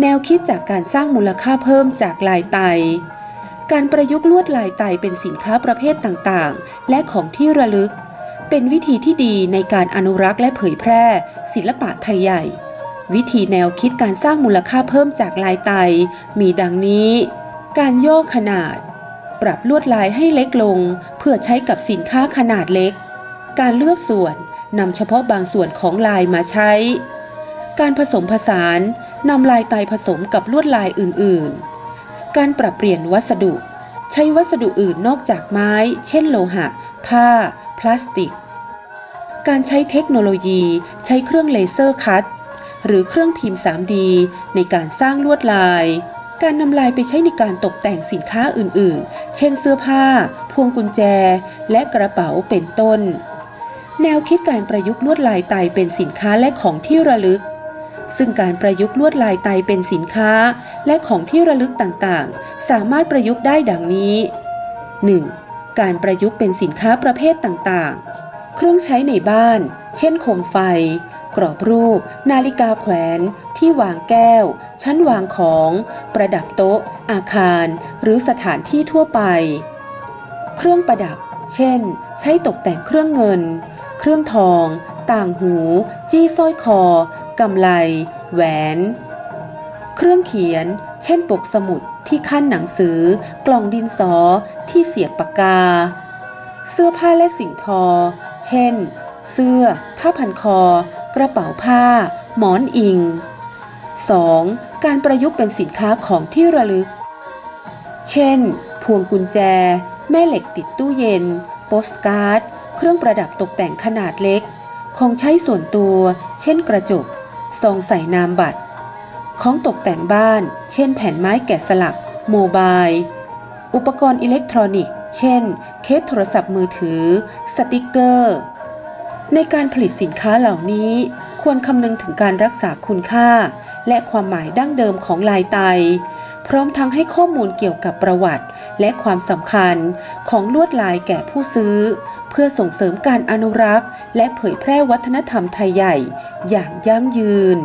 แนวคิดจากการสร้างมูลค่าเพิ่มจากลายไต การประยุกต์ลวดลายไตเป็นสินค้าประเภทต่างๆ และของที่ระลึก เป็นวิธีที่ดีในการอนุรักษ์และเผยแพร่ ศิลปะไทยใหญ่ วิธีแนวคิดการสร้างมูลค่าเพิ่มจากลายไต มีดังนี้ การย่อขนาด ปรับลวดลายให้เล็กลง เพื่อใช้กับสินค้าขนาดเล็ก การเลือกส่วนนำเฉพาะบางส่วนของลายมาใช้ การผสมผสาน นำลายไตผสมกับลวดลายอื่นๆ การปรับเปลี่ยนวัสดุ ใช้วัสดุอื่นนอกจากไม้ เช่นโลหะ ผ้า พลาสติก การใช้เทคโนโลยี ใช้เครื่องเลเซอร์คัตหรือเครื่องพิมพ์ 3D ในการสร้างลวดลาย การนำลายไปใช้ในการตกแต่งสินค้าอื่นๆ เช่นเสื้อผ้า พวงกุญแจ และกระเป๋าเป็นต้น แนวคิดการประยุกต์ลวดลายไตเป็นสินค้าและของที่ระลึก ซึ่งการประยุกต์ลวดลายไตเป็นสินค้า และของที่ระลึกต่างๆ สามารถประยุกต์ได้ดังนี้ 1. การประยุกต์เป็นสินค้าประเภทต่างๆ เครื่องใช้ในบ้าน เช่นโคมไฟ กรอบรูป นาฬิกาแขวน ที่วางแก้ว ชั้นวางของ ประดับโต๊ะ อาคาร หรือสถานที่ทั่วไป เครื่องประดับ เช่น ใช้ตกแต่งเครื่องเงิน เครื่องทอง ต่างหู จี้สร้อยคอ กำไล แหวน เครื่องเขียน เช่นปกสมุดที่ขั้นหนังสือ กล่องดินสอ ที่เสียบปากกา เสื้อผ้าและสิ่งทอ เช่น เสื้อ ผ้าพันคอ กระเป๋าผ้า หมอนอิง 2. การประยุกต์เป็นสินค้าของที่ระลึก เช่น พวงกุญแจ แม่เหล็กติดตู้เย็น โปสการ์ด เครื่องประดับตกแต่งขนาดเล็ก ของใช้ส่วนตัว เช่นกระจก ซองใส่นามบัตร ของตกแต่งบ้าน เช่นแผ่นไม้แกะสลัก โมบาย อุปกรณ์อิเล็กทรอนิกส์ เช่น เคสโทรศัพท์มือถือ สติกเกอร์ ในการผลิตสินค้าเหล่านี้ ควรคำนึงถึงการรักษาคุณค่า และความหมายดั้งเดิมของลายไต พร้อมทั้งให้ข้อมูลเกี่ยวกับประวัติ และความสำคัญของลวดลายแก่ผู้ซื้อ เพื่อส่งเสริมการอนุรักษ์ และเผยแพร่วัฒนธรรมไทยใหญ่อย่างยั่งยืน